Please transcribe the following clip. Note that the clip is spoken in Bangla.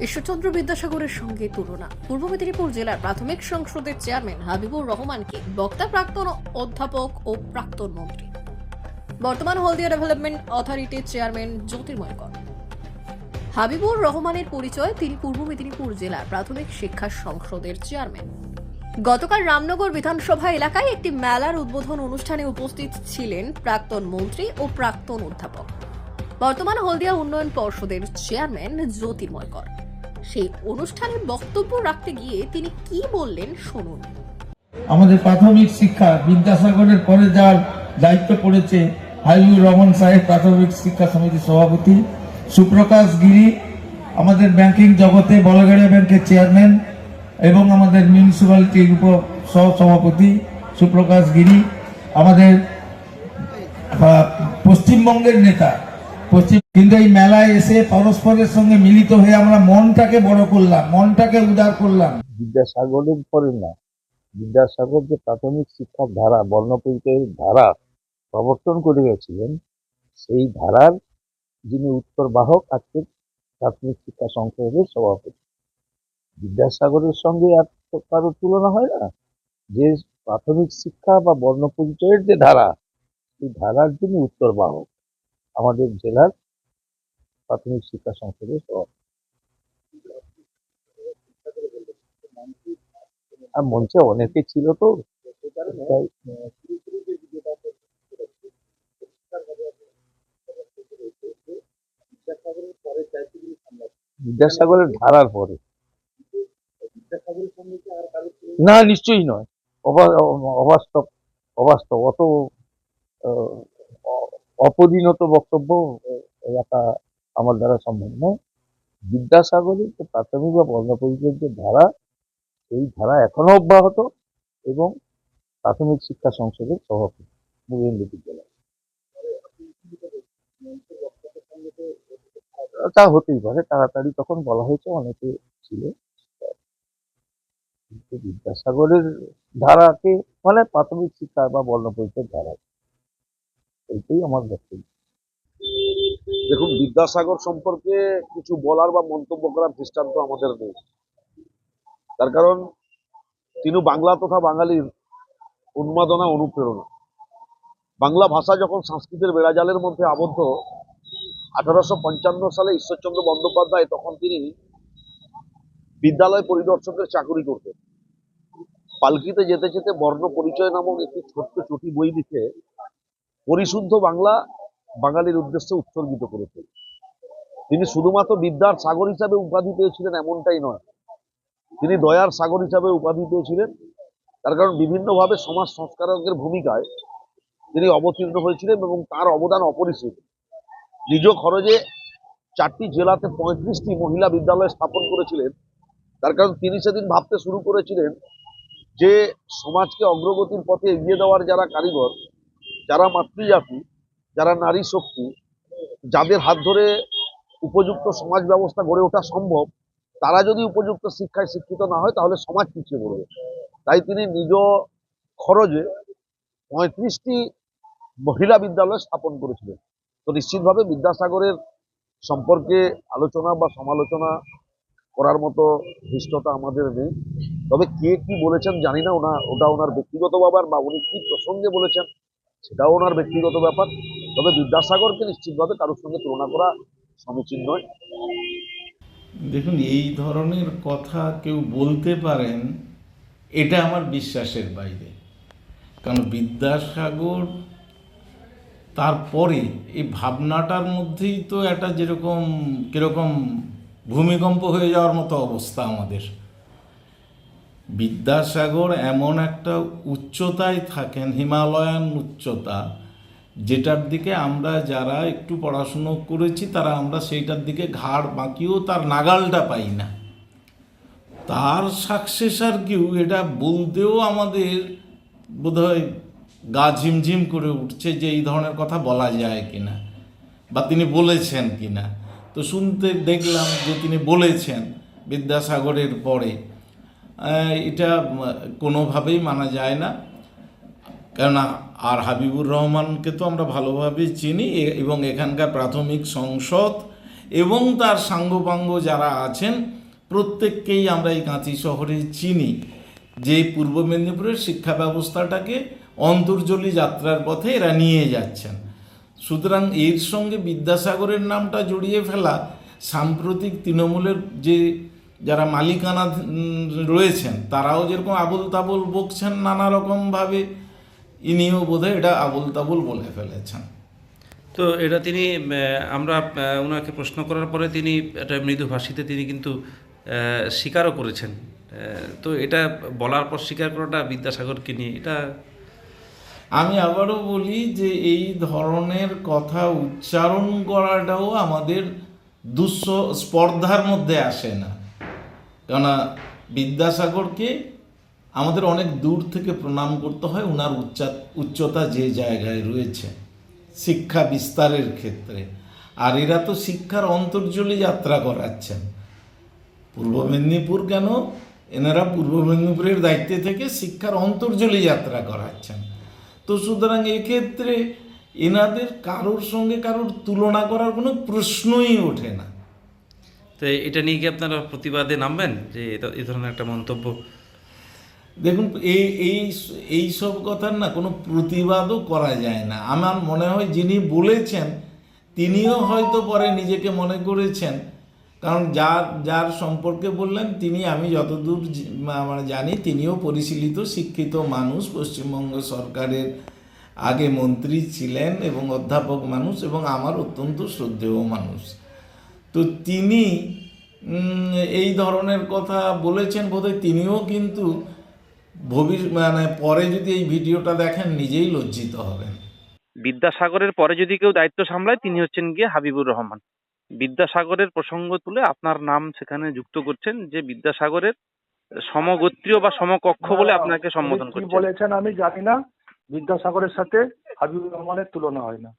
ঈশ্বরচন্দ্র বিদ্যাসাগরের সঙ্গে তুলনা। পূর্ব মেদিনীপুর জেলার প্রাথমিক সংসদের চেয়ারম্যান হাবিবুর রহমানকে বক্তা, প্রাক্তন অধ্যাপক ও প্রাক্তন মন্ত্রী। বর্তমান হলদিয়া ডেভেলপমেন্ট অথরিটির চেয়ারম্যান জ্যোতির্ময় কর। হাবিবুর রহমানের পরিচয় তিনি পূর্ব মেদিনীপুর জেলার প্রাথমিক শিক্ষা সংসদের চেয়ারম্যান। গতকাল রামনগর বিধানসভা এলাকায় একটি মেলার উদ্বোধন অনুষ্ঠানে উপস্থিত ছিলেন প্রাক্তন মন্ত্রী ও প্রাক্তন অধ্যাপক। বর্তমান হলদিয়া উন্নয়ন পর্ষদের চেয়ারম্যান জ্যোতির্ময় কর। সেই অনুষ্ঠানে বক্তব্য রাখতে গিয়ে তিনি কি বললেন শুনুন। আমাদের প্রাথমিক শিক্ষা বিদ্যাসাগরের পরে যার দায়িত্ব পড়েছে হাইবুর রহমান সাহেব, প্রাথমিক শিক্ষা সমিতির সভাপতি। সুপ্রকাশ গিরি, আমাদের ব্যাংকিং জগতে বলগাড়িয়া ব্যাংকের চেয়ারম্যান এবং আমাদের মিউনিসিপ্যালিটির উপ সহ সভাপতি সুপ্রকাশ গিরি, আমাদের পশ্চিমবঙ্গের নেতা, পশ্চিম কিন্তু এই মেলায় এসে পরস্পরের সঙ্গে মিলিত হয়ে আমরা মনটাকে বড় করলাম, মনটাকে উদার করলাম। বিদ্যাসাগরের পরে না বিদ্যাসাগর যে প্রাথমিক শিক্ষার ধারা, বর্ণপরিচয়ের ধারা প্রবর্তন করে গেছিলেন সেই ধারার যিনি উত্তর বাহক আজকে প্রাথমিক শিক্ষা সংসদের সভাপতি। বিদ্যাসাগরের সঙ্গে আর কারও তুলনা হয় না। যে প্রাথমিক শিক্ষা বা বর্ণপরিচয়ের যে ধারা, সেই ধারার যিনি উত্তর বাহক, আমাদের জেলার প্রাথমিক শিক্ষা সংসদে মঞ্চে অনেকে ছিল তো। বিদ্যাসাগরের ধারার পরে। না, নিশ্চয়ই নয়। অবাস্তব অবাস্তব। অত অপরিণত বক্তব্য রাখা আমার দ্বারা সম্ভব নয়। বিদ্যাসাগরের যে প্রাথমিক বা বর্ণপরিচয়ের যে ধারা এই ধারা এখনও অব্যাহত এবং প্রাথমিক শিক্ষা সংসদের সভাপতি বিদ্যালয়। তা হতেই পারে, তাড়াতাড়ি তখন বলা হয়েছে, অনেকে ছিল। কিন্তু বিদ্যাসাগরের ধারাকে মানে প্রাথমিক শিক্ষা বা বর্ণপরিচয়ের ধারা এইটাই আমার বক্তব্য। দেখুন, বিদ্যাসাগর সম্পর্কে কিছু বলার বা মন্তব্য করার দৃষ্টান্ত আমাদের নেই। তার কারণ, তিনি বাংলা তথা বাঙালির উন্মাদনা, অনুপ্রেরণা। বাংলা ভাষা যখন সংস্কৃতের বেড়াজালের মধ্যে আবদ্ধ, আঠারোশো পঞ্চান্ন সালে ঈশ্বরচন্দ্র বন্দ্যোপাধ্যায় তখন তিনি বিদ্যালয় পরিদর্শকের চাকরি করতেন। পালকিতে যেতে যেতে বর্ণ পরিচয় নামক একটি ছোট্ট চটি বই লিখে, পরিশুদ্ধ বাংলা বাঙালির উদ্দেশ্যে উৎসর্গিত করেছেন তিনি শুধুমাত্র বিদ্যার সাগর হিসাবে উপাধি পেয়েছিলেন এমনটাই নয়। তিনি দয়ার সাগর হিসাবে উপাধি পেয়েছিলেন তার কারণ বিভিন্নভাবে সমাজ সংস্কারকের ভূমিকায় তিনি অবতীর্ণ হয়েছিলেন এবং তার অবদান অপরিসীম। নিজ খরচে চারটি জেলাতে পঁয়ত্রিশটি মহিলা বিদ্যালয় স্থাপন করেছিলেন। তার কারণ তিনি সেদিন ভাবতে শুরু করেছিলেন যে সমাজকে অগ্রগতির পথে এগিয়ে দেওয়ার যারা কারিগর, যারা মাতৃজাতি যারা নারী শক্তি, যাদের হাত ধরে উপযুক্ত সমাজ ব্যবস্থা গড়ে ওঠা সম্ভব, তারা যদি উপযুক্ত শিক্ষায় শিক্ষিত না হয়, তাহলে সমাজ পিছিয়ে পড়বে। তাই তিনি নিজ খরচে পঁয়ত্রিশটি মহিলা বিদ্যালয় স্থাপন করেছিলেন। তো নিশ্চিতভাবে বিদ্যাসাগরের সম্পর্কে আলোচনা বা সমালোচনা করার মতো ধৃষ্টতা আমাদের নেই। তবে কে কি বলেছেন জানি না, ওনা, ওটা ওনার ব্যক্তিগত ব্যাপার বা উনি কি প্রসঙ্গে বলেছেন, সেটাও ওনার ব্যক্তিগত ব্যাপার। তবে বিদ্যাসাগরকে নিশ্চিতভাবে কারোর সঙ্গে তুলনা করা সমীচীন নয়। দেখুন, এই ধরনের কথা কেউ বলতে পারেন, এটা আমার বিশ্বাসের বাইরে। কারণ বিদ্যাসাগর তারপরে এই ভাবনাটার মধ্যেই তো একটা যেরকম, কীরকম ভূমিকম্প হয়ে যাওয়ার মতো অবস্থা আমাদের। বিদ্যাসাগর এমন একটা উচ্চতায় থাকেন, হিমালয়ান উচ্চতা যেটার দিকে আমরা যারা একটু পড়াশুনো করেছি, তারা আমরা সেইটার দিকে ঘাড় বাঁকিয়েও তার নাগালটা পাই না। তার সাকসেস আর কেউ এটা বলতেও আমাদের বোধহয় গা ঝিমঝিম করে উঠছে যে এই ধরনের কথা বলা যায় কিনা বা তিনি বলেছেন কিনা। তো শুনতে দেখলাম যে তিনি বলেছেন বিদ্যাসাগরের পরে। এটা কোনোভাবেই মানা যায় না। কেননা আর হাবিবুর রহমানকে তো আমরা ভালোভাবে চিনি এবং এখানকার প্রাথমিক সংসদ এবং তার সাঙ্গপাঙ্গ যারা আছেন, প্রত্যেককেই আমরা এই কাঁথি শহরে চিনি। যে পূর্ব মেদিনীপুরের শিক্ষা ব্যবস্থাটাকে অন্তর্জলী যাত্রার পথে এরা নিয়ে যাচ্ছেন। সুতরাং এর সঙ্গে বিদ্যাসাগরের নামটা জড়িয়ে ফেলা, সাম্প্রতিক তৃণমূলের যে যারা মালিকানা রয়েছেন, তারাও যেরকম আবুল তাবুল বকছেন নানা রকমভাবে ইনিও বোধহয় এটা আবুল তাবুল বলে ফেলেছেন। তো এটা তিনি আমরা ওনাকে প্রশ্ন করার পরে তিনি এটা মৃদু ভাষীতে তিনি কিন্তু স্বীকারও করেছেন। তো এটা বলার পর স্বীকার করাটা বিদ্যাসাগরকে নিয়ে এটা আমি আবারও বলি যে এই ধরনের কথা উচ্চারণ করাটাও আমাদের দুঃস স্পর্ধার মধ্যে আসে না। কেননা বিদ্যাসাগরকে আমাদের অনেক দূর থেকে প্রণাম করতে হয় ওনার উচ্চা উচ্চতা যে জায়গায় রয়েছে, শিক্ষা বিস্তারের ক্ষেত্রে। আর এরা তো শিক্ষার অন্তর্জলী যাত্রা করাচ্ছেন। পূর্ব মেদিনীপুর কেন? এনারা পূর্ব মেদিনীপুরের দায়িত্বে থেকে শিক্ষার অন্তর্জলী যাত্রা করাচ্ছেন। তো সুতরাং এক্ষেত্রে এনাদের কারোর সঙ্গে কারোর তুলনা করার কোনো প্রশ্নই ওঠে না। তো এটা নিয়ে কি আপনারা প্রতিবাদে নামবেন? যে এই ধরনের একটা মন্তব্য দেখুন, এই এই এই সব কথার না কোনো প্রতিবাদও করা যায় না। আমার মনে হয় যিনি বলেছেন, তিনিও হয়তো পরে নিজেকে মনে করেছেন। কারণ যার যার সম্পর্কে বললেন, তিনি আমি যতদূর মা- মানে জানি, তিনিও পরিশীলিত, শিক্ষিত মানুষ, পশ্চিমবঙ্গ সরকারের আগে মন্ত্রী ছিলেন এবং অধ্যাপক মানুষ এবং আমার অত্যন্ত শ্রদ্ধেয় মানুষ। তো তিনি এই ধরনের কথা বলেছেন বোধহয়, তিনিও কিন্তু ভবিষ্যৎ মানে পরে যদি এই ভিডিওটা দেখেন নিজেই লজ্জিত হবেন। বিদ্যাসাগরের পরে যদি কেউ দায়িত্ব সামলায় তিনি হচ্ছেন গিয়ে হাবিবুর রহমান। বিদ্যাসাগরের প্রসঙ্গ তুলে আপনার নাম সেখানে যুক্ত করছেন যে বিদ্যাসাগরের সমগোত্রীয় বা সমকক্ষ বলে আপনাকে সম্বোধন করছেন। বলেছেন আমি জানি না বিদ্যাসাগরের সাথে হাবিবুর রহমানের তুলনা হয় না।